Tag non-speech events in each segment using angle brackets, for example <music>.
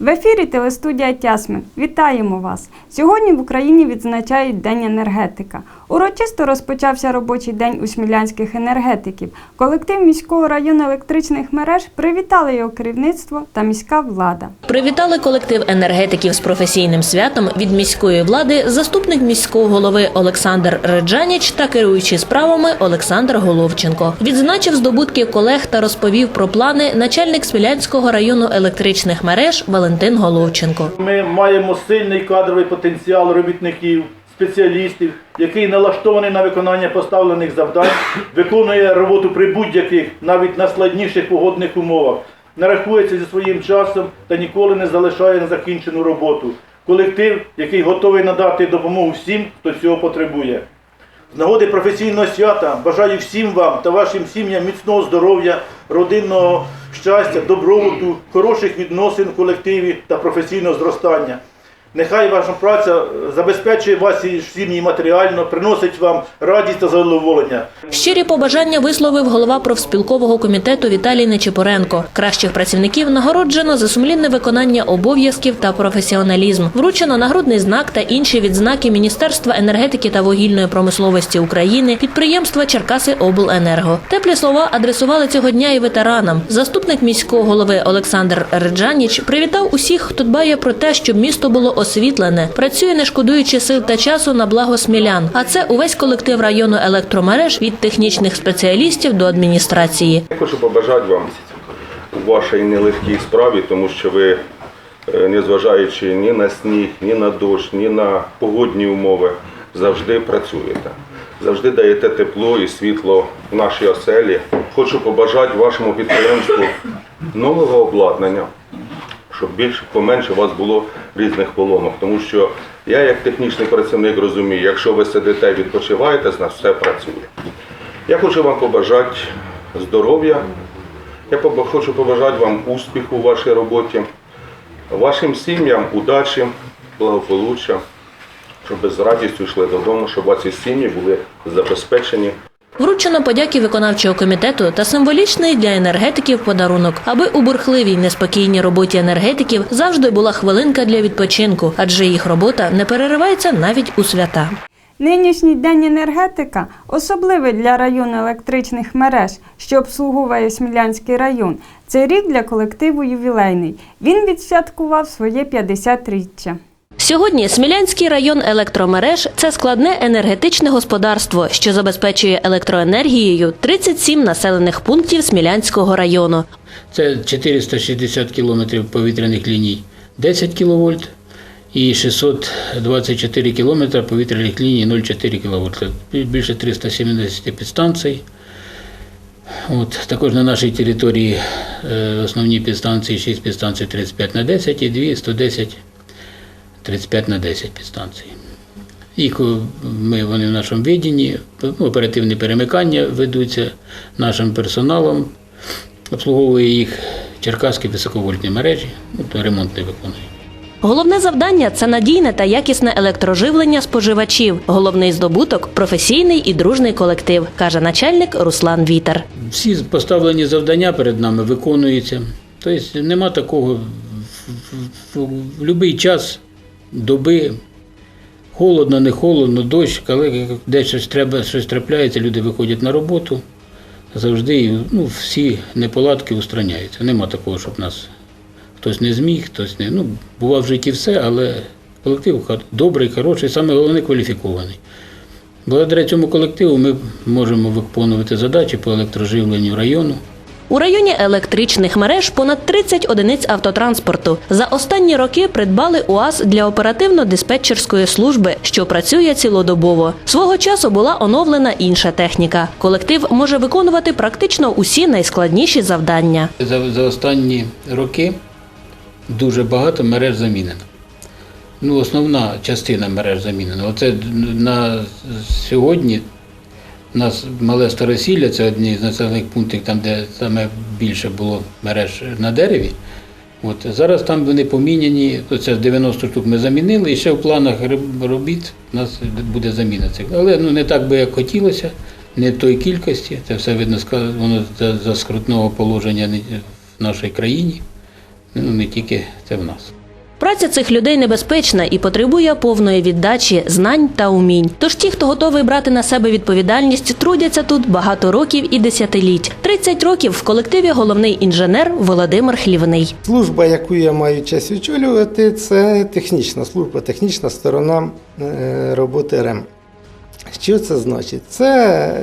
В ефірі телестудія Тясмин. Вітаємо вас! Сьогодні в Україні відзначають День енергетика. Урочисто розпочався робочий день у смілянських енергетиків. Колектив міського району електричних мереж привітали його керівництво та міська влада. Привітали колектив енергетиків з професійним святом від міської влади заступник міського голови Олександр Реджаніч та керуючий справами Олександр Головченко. Відзначив здобутки колег та розповів про плани начальник Смілянського району електричних мереж Валентин Головченко. Ми маємо сильний кадровий потенціал робітників, спеціалістів, який налаштований на виконання поставлених завдань, виконує роботу при будь-яких, навіть найскладніших погодних умовах, не рахується зі своїм часом та ніколи не залишає незакінчену роботу. Колектив, який готовий надати допомогу всім, хто цього потребує. З нагоди професійного свята бажаю всім вам та вашим сім'ям міцного здоров'я, родинного щастя, добробуту, хороших відносин в колективі та професійного зростання. Нехай ваша праця забезпечує ваші сім'ї матеріально, приносить вам радість та задоволення. Щирі побажання висловив голова профспілкового комітету Віталій Нечипоренко. Кращих працівників нагороджено за сумлінне виконання обов'язків та професіоналізм. Вручено нагрудний знак та інші відзнаки Міністерства енергетики та вугільної промисловості України, підприємства Черкаси Обленерго. Теплі слова адресували цього дня і ветеранам. Заступник міського голови Олександр Реджаніч привітав усіх, хто дбає про те, щоб місто було освітлене, працює не шкодуючи сил та часу на благо смілян. А це увесь колектив району електромереж від технічних спеціалістів до адміністрації. Я хочу побажати вам у вашій нелегкій справі, тому що ви, е, незважаючи ні на сніг, ні на дощ, ні на погодні умови, завжди працюєте. Завжди даєте тепло і світло в нашій оселі. Хочу побажати вашому підприємству нового обладнання, щоб більше поменше у вас було різних поломок. Тому що я, як технічний працівник, розумію, якщо ви сидите і відпочиваєте, з нас все працює. Я хочу вам побажати здоров'я. Я хочу побажати вам успіху у вашій роботі, вашим сім'ям удачі, благополуччя, щоб ви з радістю йшли додому, щоб ваші сім'ї були забезпечені. Вручено подяки виконавчого комітету та символічний для енергетиків подарунок, аби у бурхливій неспокійній роботі енергетиків завжди була хвилинка для відпочинку, адже їх робота не переривається навіть у свята. Нинішній день енергетика особливий для району електричних мереж, що обслуговує Смілянський район. Цей рік для колективу ювілейний. Він відсвяткував своє 50-річчя. Сьогодні Смілянський район електромереж це складне енергетичне господарство, що забезпечує електроенергією 37 населених пунктів Смілянського району. Це 460 кілометрів повітряних ліній 10 кВт і 624 кілометри повітряних ліній 0,4 кВт. Більше 370 підстанцій. От, також на нашій території е, основні підстанції 6 підстанцій 35 на 10 і 2 110 35 на 10 підстанцій. Їх ми, вони в нашому відділі, оперативні перемикання ведуться нашим персоналом, обслуговує їх черкаські високовольтні мережі, ну, то ремонт не виконує. Головне завдання це надійне та якісне електроживлення споживачів. Головний здобуток професійний і дружний колектив, каже начальник Руслан Вітер. Всі поставлені завдання перед нами виконуються. Тобто нема такого в будь-який час доби, холодно, не холодно, дощ, коли десь щось треба, щось трапляється, люди виходять на роботу. Завжди ну, всі неполадки устраняються. Нема такого, щоб нас хтось не зміг, хтось не. Ну, бував в житті все, але колектив добрий, хороший, саме головне кваліфікований. Благодаря цьому колективу ми можемо виконувати задачі по електроживленню району. У районі електричних мереж понад 30 одиниць автотранспорту. За останні роки придбали УАЗ для оперативно-диспетчерської служби, що працює цілодобово. Свого часу була оновлена інша техніка. Колектив може виконувати практично усі найскладніші завдання. За, за останні роки дуже багато мереж замінено. Ну, основна частина мереж замінена. Оце на сьогодні у нас мале Старосілля, це одні з населених пунктів, там, де саме більше було мереж на дереві. От, зараз там вони поміняні, це 90 штук ми замінили, і ще в планах робіт у нас буде заміна цих. Але ну, не так би, як хотілося, не в той кількості. Це все видно воно за скрутного положення в нашій країні. Ну, не тільки це в нас. Праця цих людей небезпечна і потребує повної віддачі, знань та умінь. Тож ті, хто готовий брати на себе відповідальність, трудяться тут багато років і десятиліть. 30 років в колективі головний інженер Володимир Хлівний. Служба, яку я маю честь очолювати, це технічна служба, технічна сторона е, роботи РЕМ. Що це значить? Це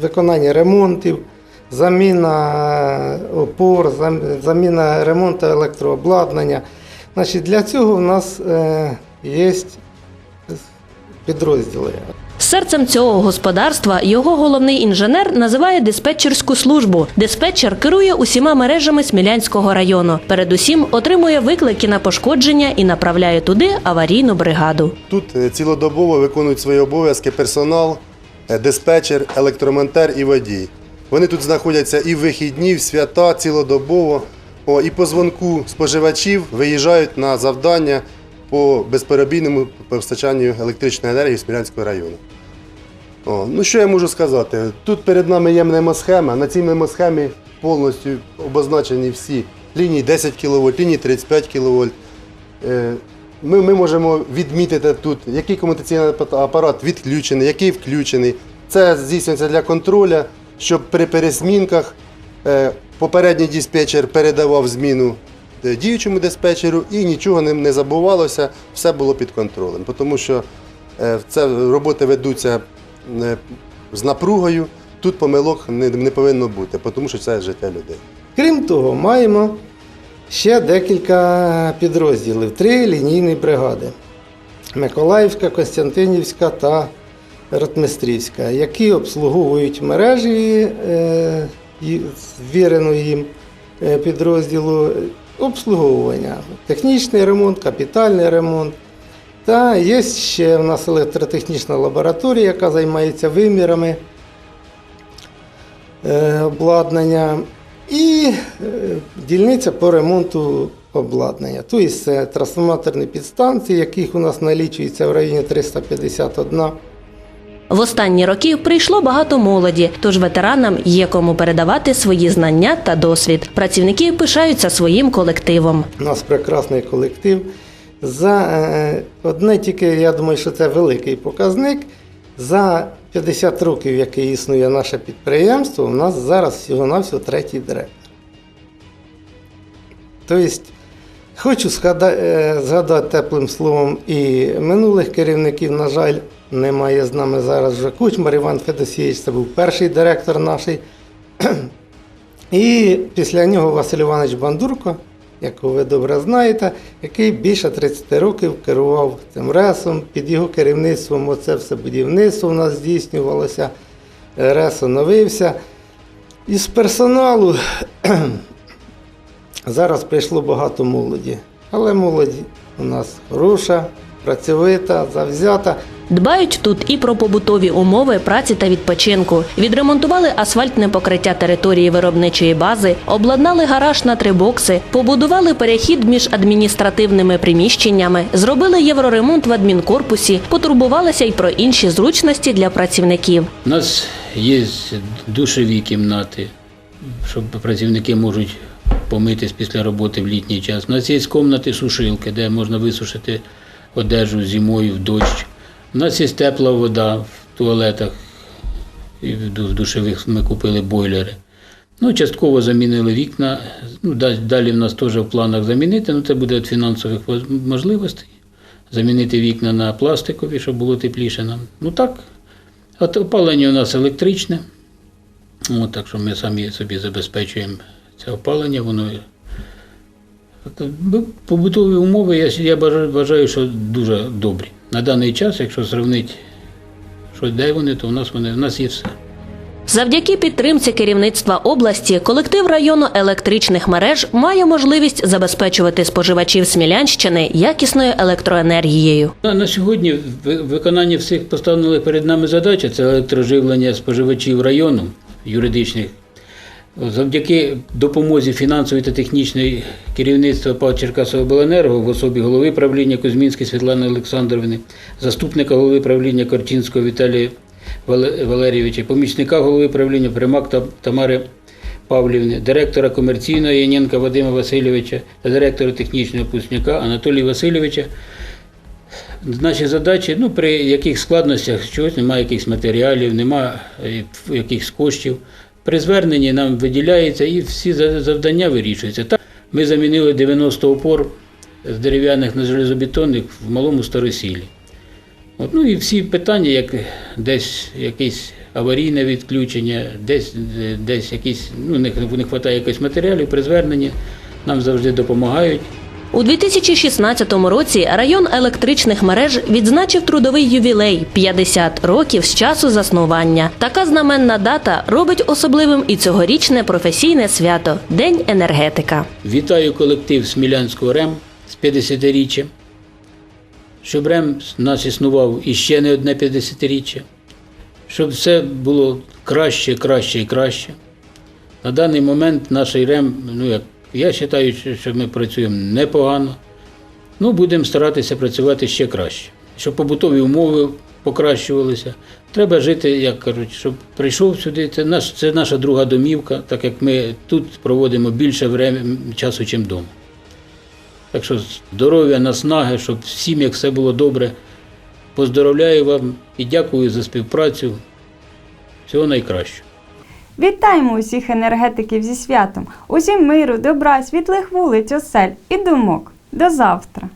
виконання ремонтів, заміна опор, заміна ремонту електрообладнання. Значить, для цього в нас е, є підрозділи. Серцем цього господарства його головний інженер називає диспетчерську службу. Диспетчер керує усіма мережами Смілянського району. Передусім отримує виклики на пошкодження і направляє туди аварійну бригаду. Тут е, цілодобово виконують свої обов'язки персонал, е, диспетчер, електромонтер і водій. Вони тут знаходяться і в вихідні, в свята, цілодобово. О, і по дзвонку споживачів виїжджають на завдання по безперебійному постачанню електричної енергії Смілянського району. О, ну що я можу сказати? Тут перед нами є мнемосхема. На цій мнемосхемі повністю обозначені всі лінії 10 кВт, лінії 35 кВт. Е, Ми, ми можемо відмітити тут, який комутаційний апарат відключений, який включений. Це здійснюється для контроля, щоб при пересмінках е, попередній диспетчер передавав зміну е, діючому диспетчеру і нічого не, не забувалося, все було під контролем. Тому що е, це роботи ведуться з напругою, тут помилок не повинно бути, тому що це життя людей. Крім того, маємо ще декілька підрозділів, три лінійні бригади: Миколаївська, Костянтинівська та Ротмистрівська, які обслуговують мережі е, їм е, підрозділу обслуговування, технічний ремонт, капітальний ремонт. Та є ще в нас електротехнічна лабораторія, яка займається вимірами е, обладнання, і дільниця по ремонту обладнання. Тобто це трансформаторні підстанції, яких у нас налічується в районі 351. В останні роки прийшло багато молоді, тож ветеранам є кому передавати свої знання та досвід. Працівники пишаються своїм колективом. У нас прекрасний колектив. За е, одне тільки, я думаю, що це великий показник. За 50 років, яке існує наше підприємство, у нас зараз всього-навсього третій директор. Тобто, хочу е, згадати теплим словом і минулих керівників, на жаль, немає з нами зараз вже Кучмар Іван Федосійович, це був перший директор наш. <clears throat> І після нього Василь Іванович Бандурко, якого ви добре знаєте, який більше 30 років керував цим ресом. Під його керівництвом оце все будівництво у нас здійснювалося, рес оновився. Із персоналу <clears throat> зараз прийшло багато молоді, але молодь у нас хороша, працьовита, завзята. Дбають тут і про побутові умови праці та відпочинку. Відремонтували асфальтне покриття території виробничої бази, обладнали гараж на три бокси, побудували перехід між адміністративними приміщеннями, зробили євроремонт в адмінкорпусі, потурбувалися й про інші зручності для працівників. У нас є душові кімнати, щоб працівники можуть помитись після роботи в літній час. У нас є кімнати сушилки, де можна висушити одежу зимою в дощ. У нас є тепла вода в туалетах, і в ду- в душових ми купили бойлери. Ну, частково замінили вікна. Ну, далі в нас теж в планах замінити, ну це буде від фінансових можливостей. Замінити вікна на пластикові, щоб було тепліше нам. Ну так, От опалення у нас електричне. От, так що ми самі собі забезпечуємо це опалення. Воно побутові умови я, я вважаю, що дуже добрі. На даний час, якщо зрівнити, що де вони, то у нас вони у нас є все. Завдяки підтримці керівництва області колектив району електричних мереж має можливість забезпечувати споживачів Смілянщини якісною електроенергією. На, на сьогодні виконання всіх поставлених перед нами задач це електроживлення споживачів району юридичних. Завдяки допомозі фінансової та технічної керівництва ПАО Черкасобленерго в особі голови правління Кузьмінської Світлани Олександровни, заступника голови правління Корчинського Віталія Валерійовича, помічника голови правління Примак та Тамари Павлівни, директора комерційного Яненка Вадима Васильовича та директора технічного випускника Анатолія Васильовича. Наші задачі, ну, при яких складностях чогось немає якихось матеріалів, немає якихось коштів. При зверненні нам виділяється і всі завдання вирішуються. Так, ми замінили 90 опор з дерев'яних на железобетонних в малому старосілі. От, ну і всі питання, як десь якесь аварійне відключення, десь, десь якісь, ну, не, не вистачає якихось матеріалів при зверненні, нам завжди допомагають. У 2016 році район електричних мереж відзначив трудовий ювілей 50 років з часу заснування. Така знаменна дата робить особливим і цьогорічне професійне свято День енергетика. Вітаю колектив Смілянського РЕМ з 50-річчям. Щоб РЕМ нас існував іще не одне 50-річчя. Щоб все було краще, краще і краще. На даний момент наш РЕМ, ну як я вважаю, що- ми працюємо непогано. Ну, будемо старатися працювати ще краще. Щоб побутові умови покращувалися. Треба жити, як кажуть, щоб прийшов сюди. Це, наш, це наша друга домівка, так як ми тут проводимо більше врем- часу, ніж вдома. Так що здоров'я, наснаги, щоб всім як все було добре. Поздоровляю вам і дякую за співпрацю. Всього найкращого. Вітаємо усіх енергетиків зі святом, усім миру, добра, світлих вулиць, осель і думок. До завтра!